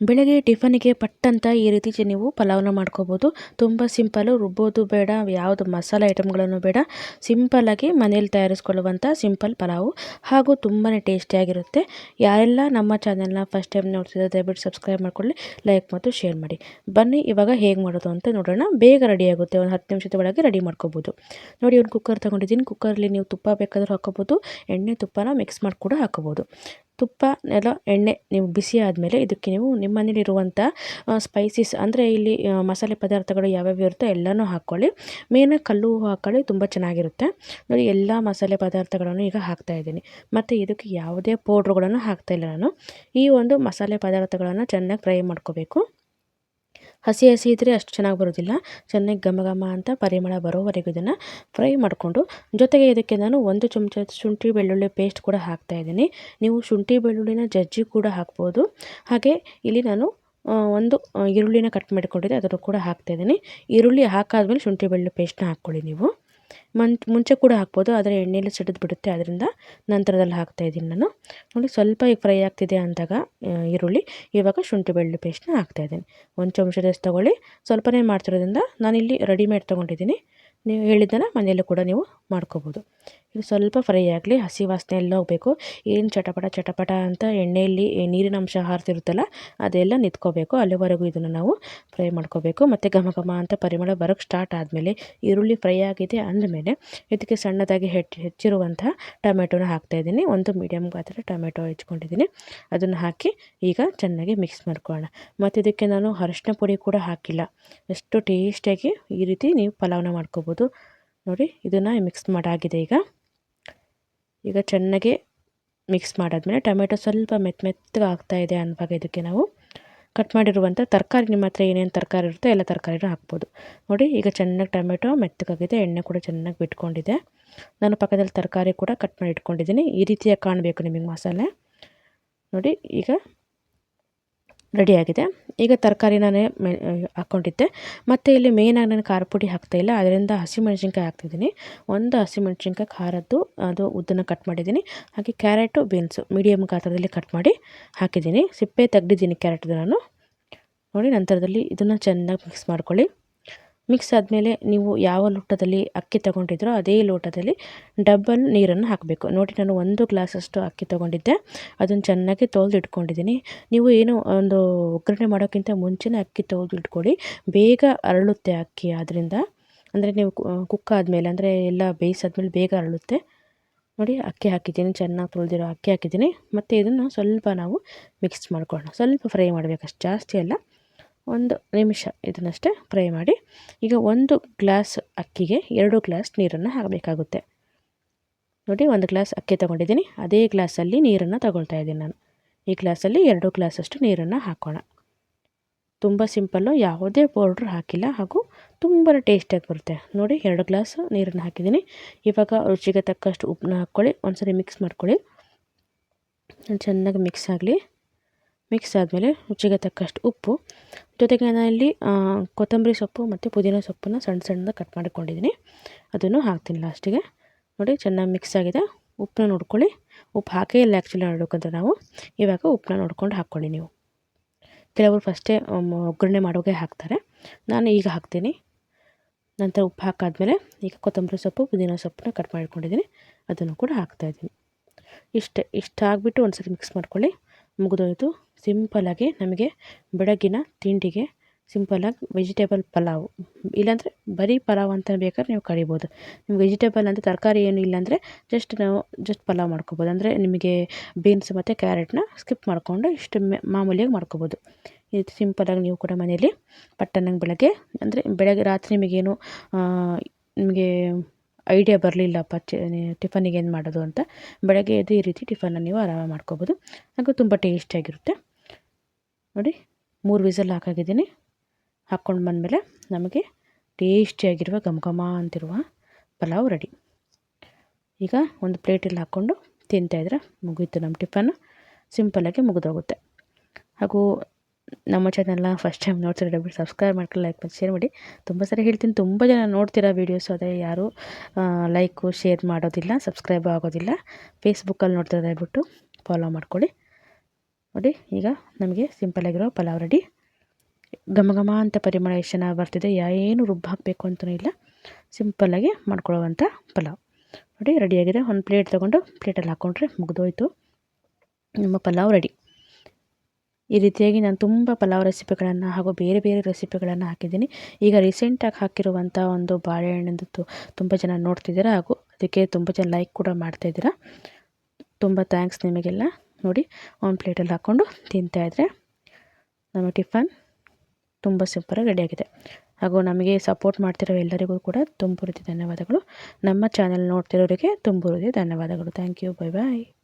ಬೆಳಗ್ಗೆ ಟಿಫನಿಗೆ ಪಟ್ಟಂತ ಈ ರೀತಿ ನೀವು ಪಲಾವ್ನ ಮಾಡ್ಕೋಬೋದು. ತುಂಬ ಸಿಂಪಲ್ಲು ರುಬ್ಬೋದು ಬೇಡ, ಯಾವುದು ಮಸಾಲೆ ಐಟಮ್ಗಳನ್ನು ಬೇಡ. ಸಿಂಪಲ್ಲಾಗಿ ಮನೇಲಿ ತಯಾರಿಸ್ಕೊಳ್ಳುವಂಥ ಸಿಂಪಲ್ ಪಲಾವು. ಹಾಗೂ ತುಂಬಾ ಟೇಸ್ಟಿಯಾಗಿರುತ್ತೆ. ಯಾರೆಲ್ಲ ನಮ್ಮ ಚಾನೆಲ್ನ ಫಸ್ಟ್ ಟೈಮ್ ನೋಡ್ತಿದ್ರೆ ದಯವಿಟ್ಟು ಸಬ್ಸ್ಕ್ರೈಬ್ ಮಾಡ್ಕೊಳ್ಳಿ, ಲೈಕ್ ಮತ್ತು ಶೇರ್ ಮಾಡಿ. ಬನ್ನಿ, ಇವಾಗ ಹೇಗೆ ಮಾಡೋದು ಅಂತ ನೋಡೋಣ. ಬೇಗ ರೆಡಿ ಆಗುತ್ತೆ. ಒಂದು ಹತ್ತು ನಿಮಿಷದ ಒಳಗೆ ರೆಡಿ ಮಾಡ್ಕೋಬೋದು. ನೋಡಿ, ಒಂದು ಕುಕ್ಕರ್ ತೊಗೊಂಡಿದ್ದೀನಿ. ಕುಕ್ಕರಲ್ಲಿ ನೀವು ತುಪ್ಪ ಬೇಕಾದರೂ ಹಾಕೋಬೋದು ಎಣ್ಣೆ ತುಪ್ಪನ ಮಿಕ್ಸ್ ಮಾಡಿ ಕೂಡ ಹಾಕೋಬೋದು ತುಪ್ಪ, ನೆಲ, ಎಣ್ಣೆ ನೀವು ಬಿಸಿ ಆದಮೇಲೆ ಇದಕ್ಕೆ ನೀವು ನಿಮ್ಮ ಮನೇಲಿರುವಂಥ ಸ್ಪೈಸಸ್ ಅಂದರೆ ಇಲ್ಲಿ ಮಸಾಲೆ ಪದಾರ್ಥಗಳು ಯಾವ್ಯಾವ ಇರುತ್ತೋ ಎಲ್ಲನೂ ಹಾಕ್ಕೊಳ್ಳಿ. ಮೇಯ್ನಾಗಿ ಕಲ್ಲು ಹಾಕ್ಕೊಳ್ಳಿ, ತುಂಬ ಚೆನ್ನಾಗಿರುತ್ತೆ. ನೋಡಿ, ಎಲ್ಲ ಮಸಾಲೆ ಪದಾರ್ಥಗಳನ್ನು ಈಗ ಹಾಕ್ತಾಯಿದ್ದೀನಿ ಮತ್ತು ಇದಕ್ಕೆ ಯಾವುದೇ ಪೌಡ್ರುಗಳನ್ನು ಹಾಕ್ತಾಯಿಲ್ಲ ನಾನು. ಈ ಒಂದು ಮಸಾಲೆ ಪದಾರ್ಥಗಳನ್ನು ಚೆನ್ನಾಗಿ ಫ್ರೈ ಮಾಡ್ಕೋಬೇಕು. ಹಸಿ ಹಸಿ ಇದ್ದರೆ ಅಷ್ಟು ಚೆನ್ನಾಗಿ ಬರೋದಿಲ್ಲ. ಚೆನ್ನಾಗಿ ಘಮ ಘಮ ಅಂತ ಪರಿಮಳ ಬರೋವರೆಗೂ ಇದನ್ನು ಫ್ರೈ ಮಾಡಿಕೊಂಡು, ಜೊತೆಗೆ ಇದಕ್ಕೆ ನಾನು ಒಂದು ಚಮಚ ಶುಂಠಿ ಬೆಳ್ಳುಳ್ಳಿ ಪೇಸ್ಟ್ ಕೂಡ ಹಾಕ್ತಾ ಇದ್ದೀನಿ. ನೀವು ಶುಂಠಿ ಬೆಳ್ಳುಳ್ಳಿನ ಜಜ್ಜಿ ಕೂಡ ಹಾಕ್ಬೋದು. ಹಾಗೆ ಇಲ್ಲಿ ನಾನು ಒಂದು ಈರುಳ್ಳಿನ ಕಟ್ ಮಾಡಿಕೊಂಡಿದ್ದೆ. ಅದನ್ನು ಕೂಡ ಹಾಕ್ತಾಯಿದ್ದೀನಿ ಈರುಳ್ಳಿ ಹಾಕಾದ್ಮೇಲೆ ಶುಂಠಿ ಬೆಳ್ಳುಳ್ಳಿ ಪೇಸ್ಟ್ನ ಹಾಕ್ಕೊಳ್ಳಿ ನೀವು. ಮಂಚ್ ಮುಂಚೆ ಕೂಡ ಹಾಕ್ಬೋದು, ಆದರೆ ಎಣ್ಣೆಯಲ್ಲಿ ಸಿಡಿದು ಬಿಡುತ್ತೆ. ಅದರಿಂದ ನಂತರದಲ್ಲಿ ಹಾಕ್ತಾಯಿದ್ದೀನಿ ನಾನು. ನೋಡಿ, ಸ್ವಲ್ಪ ಈಗ ಫ್ರೈ ಆಗ್ತಿದೆ ಅಂದಾಗ ಈರುಳ್ಳಿ. ಇವಾಗ ಶುಂಠಿ ಬೆಳ್ಳುಳ್ಳಿ ಪೇಸ್ಟ್ನ ಹಾಕ್ತಾಯಿದ್ದೀನಿ ಒಂದು ಚಮಚದಷ್ಟು ತೊಗೊಳ್ಳಿ. ಸ್ವಲ್ಪನೇ ಮಾಡ್ತಿರೋದ್ರಿಂದ ನಾನಿಲ್ಲಿ ರೆಡಿಮೇಡ್ ತೊಗೊಂಡಿದ್ದೀನಿ. ನೀವು ಹೇಳಿದ್ದನ್ನು ಮನೆಯಲ್ಲೂ ಕೂಡ ನೀವು ಮಾಡ್ಕೋಬೋದು. ಇದು ಸ್ವಲ್ಪ ಫ್ರೈ ಆಗಲಿ, ಹಸಿ ವಾಸನೆ ಎಲ್ಲ ಹೋಗಬೇಕು. ಏನು ಚಟಪಟ ಚಟಪಟ ಅಂತ ಎಣ್ಣೆಯಲ್ಲಿ ನೀರಿನ ಅಂಶ ಹಾರ್ತಿರುತ್ತಲ್ಲ, ಅದೆಲ್ಲ ನಿಂತ್ಕೋಬೇಕು. ಅಲ್ಲಿವರೆಗೂ ಇದನ್ನು ನಾವು ಫ್ರೈ ಮಾಡ್ಕೋಬೇಕು. ಮತ್ತು ಘಮ ಘಮ ಅಂತ ಪರಿಮಳ ಬರೋಕ್ಕೆ ಸ್ಟಾರ್ಟ್ ಆದಮೇಲೆ, ಈರುಳ್ಳಿ ಫ್ರೈ ಆಗಿದೆ ಅಂದಮೇಲೆ, ಇದಕ್ಕೆ ಸಣ್ಣದಾಗಿ ಹೆಚ್ಚು ಹೆಚ್ಚಿರುವಂಥ ಟೊಮೆಟೊನ ಹಾಕ್ತಾಯಿದ್ದೀನಿ ಒಂದು ಮೀಡಿಯಮ್ ಗಾತ್ರ ಟೊಮೆಟೊ ಹೆಚ್ಕೊಂಡಿದ್ದೀನಿ. ಅದನ್ನು ಹಾಕಿ ಈಗ ಚೆನ್ನಾಗಿ ಮಿಕ್ಸ್ ಮಾಡ್ಕೊಳ್ಳೋಣ. ಮತ್ತು ಇದಕ್ಕೆ ನಾನು ಅರಶಿನ ಪುಡಿ ಕೂಡ ಹಾಕಿಲ್ಲ. ಎಷ್ಟು ಟೇಸ್ಟಿಯಾಗಿ ಈ ರೀತಿ ನೀವು ಪಲಾವ್ನ ಮಾಡ್ಕೋಬೋದು. ನೋಡಿ, ಇದನ್ನು ಮಿಕ್ಸ್ ಮಾಡಾಗಿದೆ ಈಗ. ಈಗ ಚೆನ್ನಾಗಿ ಮಿಕ್ಸ್ ಮಾಡಾದ್ಮೇಲೆ ಟೊಮೆಟೊ ಸ್ವಲ್ಪ ಮೆತ್ತ ಮೆತ್ತಗೆ ಆಗ್ತಾಯಿದೆ ಅನ್ನುವಾಗ ಇದಕ್ಕೆ ನಾವು ಕಟ್ ಮಾಡಿರುವಂಥ ತರಕಾರಿ, ನಿಮ್ಮ ಹತ್ರ ಏನೇನು ತರಕಾರಿ ಇರುತ್ತೋ ಎಲ್ಲ ತರಕಾರಿನೂ ಹಾಕ್ಬೋದು. ನೋಡಿ, ಈಗ ಚೆನ್ನಾಗಿ ಟೊಮೆಟೊ ಮೆತ್ತಗಾಗಿದೆ ಎಣ್ಣೆ ಕೂಡ ಚೆನ್ನಾಗಿ ಬಿಟ್ಕೊಂಡಿದೆ. ನಾನು ಪಕ್ಕದಲ್ಲಿ ತರಕಾರಿ ಕೂಡ ಕಟ್ ಮಾಡಿ ಇಟ್ಕೊಂಡಿದ್ದೀನಿ. ಈ ರೀತಿಯಾಗಿ ಕಾಣಬೇಕು ನಿಮಗೆ ಮಸಾಲೆ. ನೋಡಿ, ಈಗ ರೆಡಿಯಾಗಿದೆ ಈಗ ತರಕಾರಿ ನಾನೇ ಮೆ ಹಾಕ್ಕೊಂಡಿದ್ದೆ ಮತ್ತು ಇಲ್ಲಿ ಮೇಯ್ನಾಗಿ ನಾನು ಖಾರ ಪುಡಿ ಹಾಕ್ತಾಯಿಲ್ಲ ಅದರಿಂದ ಹಸಿಮೆಣ್ಸಿನ್ಕಾಯಿ ಹಾಕ್ತಿದ್ದೀನಿ. ಒಂದು ಹಸಿಮೆಣ್ಸಿನ್ಕಾಯಿ ಖಾರದ್ದು, ಅದು ಉದ್ದನ್ನು ಕಟ್ ಮಾಡಿದ್ದೀನಿ. ಹಾಗೆ ಕ್ಯಾರೆಟು, ಬೀನ್ಸು ಮೀಡಿಯಮ್ ಗಾತ್ರದಲ್ಲಿ ಕಟ್ ಮಾಡಿ ಹಾಕಿದ್ದೀನಿ. ಸಿಪ್ಪೆ ತೆಗ್ದಿದ್ದೀನಿ ಕ್ಯಾರೆಟ್ದು ನಾನು. ನೋಡಿ ನಂತರದಲ್ಲಿ ಇದನ್ನು ಚೆನ್ನಾಗಿ ಮಿಕ್ಸ್ ಮಾಡ್ಕೊಳ್ಳಿ. ಮಿಕ್ಸ್ ಆದಮೇಲೆ ನೀವು ಯಾವ ಲೋಟದಲ್ಲಿ ಅಕ್ಕಿ ತಗೊಂಡಿದ್ರೋ ಅದೇ ಲೋಟದಲ್ಲಿ ಡಬ್ಬಲ್ ನೀರನ್ನು ಹಾಕಬೇಕು. ನೋಡಿ, ನಾನು ಒಂದು ಗ್ಲಾಸಷ್ಟು ಅಕ್ಕಿ ತೊಗೊಂಡಿದ್ದೆ. ಅದನ್ನು ಚೆನ್ನಾಗಿ ತೊಳೆದು ಇಟ್ಕೊಂಡಿದ್ದೀನಿ ನೀವು ಏನು ಒಂದು ಒಗ್ಗರಣೆ ಮಾಡೋಕ್ಕಿಂತ ಮುಂಚೆನೇ ಅಕ್ಕಿ ತೊಳೆದು ಇಟ್ಕೊಳ್ಳಿ ಬೇಗ ಅರಳುತ್ತೆ ಅಕ್ಕಿ ಆದ್ದರಿಂದ ಅಂದರೆ ನೀವು ಕುಕ್ ಆದಮೇಲೆ, ಅಂದರೆ ಎಲ್ಲ ಬೇಯಿಸಾದ್ಮೇಲೆ ಬೇಗ ಅರಳುತ್ತೆ. ನೋಡಿ, ಅಕ್ಕಿ ಹಾಕಿದ್ದೀನಿ. ಚೆನ್ನಾಗಿ ತೊಳೆದಿರೋ ಅಕ್ಕಿ ಹಾಕಿದ್ದೀನಿ. ಮತ್ತು ಇದನ್ನು ಸ್ವಲ್ಪ ನಾವು ಮಿಕ್ಸ್ ಮಾಡ್ಕೊಳ್ಳೋಣ. ಸ್ವಲ್ಪ ಫ್ರೈ ಮಾಡಬೇಕಷ್ಟು ಜಾಸ್ತಿ ಅಲ್ಲ. ಒಂದು ನಿಮಿಷ ಇದನ್ನಷ್ಟೇ ಫ್ರೈ ಮಾಡಿ. ಈಗ ಒಂದು ಗ್ಲಾಸ್ ಅಕ್ಕಿಗೆ ಎರಡು ಗ್ಲಾಸ್ ನೀರನ್ನು ಹಾಕಬೇಕಾಗುತ್ತೆ. ನೋಡಿ, ಒಂದು ಗ್ಲಾಸ್ ಅಕ್ಕಿ ತೊಗೊಂಡಿದ್ದೀನಿ. ಅದೇ ಗ್ಲಾಸಲ್ಲಿ ನೀರನ್ನು ತಗೊಳ್ತಾ ಇದ್ದೀನಿ ನಾನು. ಈ ಗ್ಲಾಸಲ್ಲಿ ಎರಡು ಗ್ಲಾಸಷ್ಟು ನೀರನ್ನು ಹಾಕೋಣ. ತುಂಬ ಸಿಂಪಲ್ಲು, ಯಾವುದೇ ಪೌಡ್ರ್ ಹಾಕಿಲ್ಲ ಹಾಗೂ ತುಂಬ ಟೇಸ್ಟಿಯಾಗಿ ಬರುತ್ತೆ. ನೋಡಿ, ಎರಡು ಗ್ಲಾಸ್ ನೀರನ್ನು ಹಾಕಿದ್ದೀನಿ. ಇವಾಗ ರುಚಿಗೆ ತಕ್ಕಷ್ಟು ಉಪ್ಪನ್ನ ಹಾಕ್ಕೊಳ್ಳಿ. ಒಂದ್ಸರಿ ಮಿಕ್ಸ್ ಮಾಡ್ಕೊಳ್ಳಿ. ಚೆನ್ನಾಗಿ ಮಿಕ್ಸ್ ಆಗಲಿ. ಮಿಕ್ಸ್ ಆದಮೇಲೆ ರುಚಿಗೆ ತಕ್ಕಷ್ಟು ಉಪ್ಪು. ಜೊತೆಗೆ ನಾನಿಲ್ಲಿ ಕೊತ್ತಂಬರಿ ಸೊಪ್ಪು ಮತ್ತು ಪುದೀನ ಸೊಪ್ಪನ್ನು ಸಣ್ಣ ಸಣ್ಣದಾಗಿ ಕಟ್ ಮಾಡಿಕೊಂಡಿದ್ದೀನಿ ಅದನ್ನು ಹಾಕ್ತೀನಿ ಲಾಸ್ಟಿಗೆ ನೋಡಿ ಚೆನ್ನಾಗಿ ಮಿಕ್ಸ್ ಆಗಿದೆ. ಉಪ್ಪನ್ನ ನೋಡ್ಕೊಳ್ಳಿ. ಉಪ್ಪು ಹಾಕೇ ಇಲ್ಲ ಆ್ಯಕ್ಚುಲಿ ನೋಡೋಕ್ಕಂತ ನಾವು. ಇವಾಗ ಉಪ್ಪನ್ನ ನೋಡ್ಕೊಂಡು ಹಾಕ್ಕೊಳ್ಳಿ ನೀವು. ಕೆಲವರು ಫಸ್ಟೇ ಒಗ್ಗರಣೆ ಮಾಡೋಗೆ ಹಾಕ್ತಾರೆ. ನಾನು ಈಗ ಹಾಕ್ತೀನಿ. ನಂತರ ಉಪ್ಪು ಹಾಕಾದಮೇಲೆ ಈಗ ಕೊತ್ತಂಬರಿ ಸೊಪ್ಪು, ಪುದೀನ ಸೊಪ್ಪನ್ನ ಕಟ್ ಮಾಡ್ಕೊಂಡಿದ್ದೀನಿ ಅದನ್ನು ಕೂಡ ಹಾಕ್ತಾಯಿದ್ದೀನಿ ಇಷ್ಟೇ, ಇಷ್ಟ ಆಗಿಬಿಟ್ಟು ಒಂದು ಸರಿ ಮಿಕ್ಸ್ ಮಾಡ್ಕೊಳ್ಳಿ. ಮುಗಿದೋಯ್ತು. ಸಿಂಪಲ್ಲಾಗಿ ನಮಗೆ ಬೆಳಗ್ಗಿನ ತಿಂಡಿಗೆ ಸಿಂಪಲ್ಲಾಗಿ ವೆಜಿಟೇಬಲ್ ಪಲಾವ್. ಇಲ್ಲಾಂದರೆ ಬರೀ ಪಲಾವ್ ಅಂತ ಬೇಕಾದ್ರೆ ನೀವು ಕರಿಬೋದು ನಿಮ್ಗೆ ವೆಜಿಟೇಬಲ್ ಅಂದರೆ ತರಕಾರಿ ಏನು ಇಲ್ಲಾಂದರೆ ಜಸ್ಟ್ ನಾವು ಜಸ್ಟ್ ಪಲಾವ್ ಮಾಡ್ಕೋಬೋದು. ಅಂದರೆ ನಿಮಗೆ ಬೀನ್ಸ್ ಮತ್ತು ಕ್ಯಾರೆಟ್ನ ಸ್ಕಿಪ್ ಮಾಡಿಕೊಂಡು ಇಷ್ಟು ಮಾಮೂಲಿಯಾಗಿ ಮಾಡ್ಕೊಬೋದು. ಇದು ಸಿಂಪಲ್ಲಾಗಿ ನೀವು ಕೂಡ ಮನೆಯಲ್ಲಿ ಪಟ್ಟಣಂಗೆ ಬೆಳಗ್ಗೆ, ಅಂದರೆ ಬೆಳಗ್ಗೆ ರಾತ್ರಿ ನಿಮಗೇನು ನಿಮಗೆ ಐಡಿಯಾ ಬರಲಿಲ್ಲ ಚ ಟಿಫನಿಗೆ ಏನು ಮಾಡೋದು ಅಂತ, ಬೆಳಗ್ಗೆ ಎದ್ದು ಈ ರೀತಿ ಟಿಫನ್ನ ನೀವು ಆರಾಮ ಮಾಡ್ಕೋಬೋದು. ಹಾಗೂ ತುಂಬ ಟೇಸ್ಟಿಯಾಗಿರುತ್ತೆ ನೋಡಿ ಮೂರು ವಿಸಲ್ ಹಾಕಾಗಿದ್ದೀನಿ. ಹಾಕ್ಕೊಂಡು ಬಂದಮೇಲೆ ನಮಗೆ ಟೇಸ್ಟಿಯಾಗಿರುವ ಘಮ ಘಮ ಅಂತಿರುವ ಪಲಾವ್ ರೆಡಿ. ಈಗ ಒಂದು ಪ್ಲೇಟಲ್ಲಿ ಹಾಕ್ಕೊಂಡು ತಿಂತಾಯಿದ್ರೆ ಮುಗೀತು ನಮ್ಮ ಟಿಫನ್ನು. ಸಿಂಪಲಾಗಿ ಮುಗಿದೋಗುತ್ತೆ. ಹಾಗೂ ನಮ್ಮ ಚಾನಲ್ನ ಫಸ್ಟ್ ಟೈಮ್ ನೋಡ್ತಾರೆ ದಯವಿಟ್ಟು ಸಬ್ಸ್ಕ್ರೈಬ್ ಮಾಡ್ಕೊಂಡು ಲೈಕ್ ಮಾಡಿ ಶೇರ್ ಮಾಡಿ. ತುಂಬ ಸರಿ ಹೇಳ್ತೀನಿ. ತುಂಬ ಜನ ನೋಡ್ತೀರಾ ವೀಡಿಯೋಸು ಅದೇ ಯಾರು ಲೈಕು ಶೇರ್ ಮಾಡೋದಿಲ್ಲ ಸಬ್ಸ್ಕ್ರೈಬ್ ಆಗೋದಿಲ್ಲ. ಫೇಸ್ಬುಕ್ಕಲ್ಲಿ ನೋಡ್ತಾರೆ ದಯವಿಟ್ಟು ಫಾಲೋ ಮಾಡ್ಕೊಳ್ಳಿ. ನೋಡಿ, ಈಗ ನಮಗೆ ಸಿಂಪಲ್ಲಾಗಿರೋ ಪಲಾವ್ ರೆಡಿ ಘಮ ಘಮ ಅಂತ ಪರಿಮಳ ಎಷ್ಟು ಚೆನ್ನಾಗಿ ಬರ್ತಿದೆ ಏನು ರುಬ್ಬು ಹಾಕಬೇಕು ಅಂತಲೂ ಇಲ್ಲ. ಸಿಂಪಲ್ಲಾಗಿ ಮಾಡ್ಕೊಳ್ಳೋವಂಥ ಪಲಾವ್. ನೋಡಿ ರೆಡಿಯಾಗಿದೆ ಒಂದು ಪ್ಲೇಟ್ ತೊಗೊಂಡು ಪ್ಲೇಟಲ್ಲಿ ಹಾಕ್ಕೊಂಡ್ರೆ ಮುಗಿದೋಯ್ತು. ನಿಮ್ಮ ಪಲಾವ್ ರೆಡಿ ಈ ರೀತಿಯಾಗಿ ನಾನು ತುಂಬ ಪಲಾವ್ ರೆಸಿಪಿಗಳನ್ನು ಹಾಗೂ ಬೇರೆ ಬೇರೆ ರೆಸಿಪಿಗಳನ್ನು ಹಾಕಿದ್ದೀನಿ. ಈಗ ರೀಸೆಂಟಾಗಿ ಹಾಕಿರುವಂಥ ಒಂದು ಬಾಳೆಹಣ್ಣಿಂದು ತುಂಬ ಜನ ನೋಡ್ತಿದ್ದೀರಾ ಹಾಗೂ ಅದಕ್ಕೆ ತುಂಬ ಜನ ಲೈಕ್ ಕೂಡ ಮಾಡ್ತಾಯಿದ್ದೀರಾ ತುಂಬ ಥ್ಯಾಂಕ್ಸ್ ನಿಮಗೆಲ್ಲ. ನೋಡಿ ಒಂದು ಪ್ಲೇಟಲ್ಲಿ ಹಾಕ್ಕೊಂಡು ತಿಂತಾಯಿದ್ರೆ ನಮ್ಮ ಟಿಫನ್ ತುಂಬ ಸೂಪರಾಗಿ ರೆಡಿಯಾಗಿದೆ ಹಾಗೂ ನಮಗೆ ಸಪೋರ್ಟ್ ಮಾಡ್ತಿರೋ ಎಲ್ಲರಿಗೂ ಕೂಡ ತುಂಬ ಹೃದಯ ಧನ್ಯವಾದಗಳು. ನಮ್ಮ ಚಾನಲ್ ನೋಡ್ತಿರೋರಿಗೆ ತುಂಬ ಧನ್ಯವಾದಗಳು. Thank you bye bye